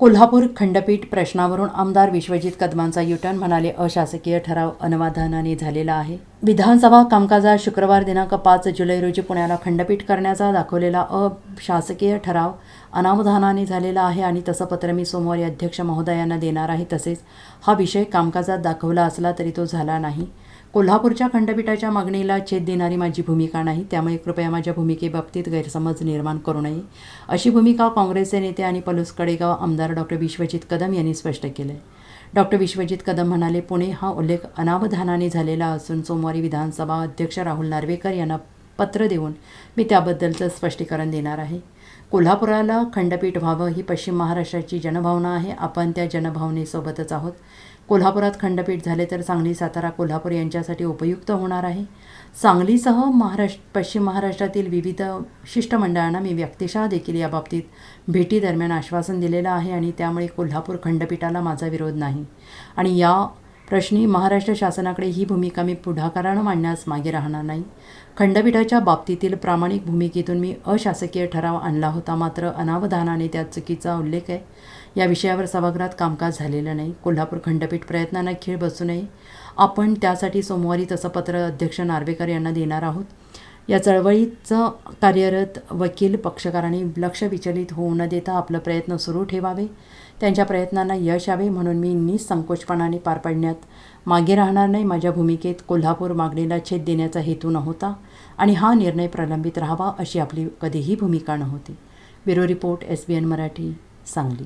कोल्हापूर खंडपीठ प्रश्नावरून आमदार विश्वजित कदमांचा युटर्न म्हणाले अशासकीय ठराव अनवाधानाने झालेला आहे. विधानसभा कामकाजात शुक्रवार दिनांक पाच जुलै रोजी पुण्याला खंडपीठ करण्याचा दाखवलेला अशासकीय ठराव अनावधानाने झालेला आहे आणि तसं पत्र मी सोमवारी अध्यक्ष महोदयांना देणार आहे तसेच हा विषय कामकाजात दाखवला असला तरी तो झाला नाही. कोल्हापूरच्या खंडपीठाच्या मागणीला छेद देणारी माझी भूमिका नाही त्यामुळे कृपया माझ्या भूमिकेबाबतीत गैरसमज निर्माण करू नये अशी भूमिका काँग्रेसचे नेते आणि पलूस कडेगाव आमदार डॉक्टर विश्वजित कदम यांनी स्पष्ट केलं. आहे डॉक्टर विश्वजित कदम म्हणाले पुणे हा उल्लेख अनावधानाने झालेला असून सोमवारी विधानसभा अध्यक्ष राहुल नार्वेकर यांना पत्र देऊन मी त्याबद्दलचं स्पष्टीकरण देणार आहे. कोल्हापुराला खंडपीठ व्हावं ही पश्चिम महाराष्ट्राची जनभावना आहे. आपण त्या जनभावनेसोबतच आहोत. कोल्हापुरात खंडपीठ झाले तर सांगली सातारा कोल्हापूर यांच्यासाठी उपयुक्त होणार आहे. सांगलीसह महाराष्ट्र पश्चिम महाराष्ट्रातील विविध शिष्टमंडळांना मी व्यक्तिशः देखील याबाबतीत भेटीदरम्यान आश्वासन दिलेलं आहे आणि त्यामुळे कोल्हापूर खंडपीठाला माझा विरोध नाही. आणि या प्रश्नी महाराष्ट्र शासनाकडे ही भूमिका मी पुढाकारानं मांडण्यास मागे राहणार नाही. खंडपीठाच्या बाबतीतील प्रामाणिक भूमिकेतून मी अशासकीय ठराव आणला होता मात्र अनावधानाने त्यात चुकीचा उल्लेख आहे. या विषयावर सभागृहात कामकाज झालेलं नाही. कोल्हापूर खंडपीठ प्रयत्नांना खीळ बसू नये. आपण त्यासाठी सोमवारी तसं पत्र अध्यक्ष नार्वेकर यांना देणार आहोत. या चळवळीचं कार्यरत वकील पक्षकारांनी लक्ष विचलित होऊ न देता आपलं प्रयत्न सुरू ठेवावे. त्यांच्या प्रयत्नांना यश यावे म्हणून मी निसंकोचपणाने पार पाडण्यात मागे राहणार नाही. माझ्या भूमिकेत कोल्हापूर मागणीला छेद देण्याचा हेतू नव्हता आणि हा निर्णय प्रलंबित राहावा अशी आपली कधीही भूमिका नव्हती. Bureau report S B N Marathi Sangli.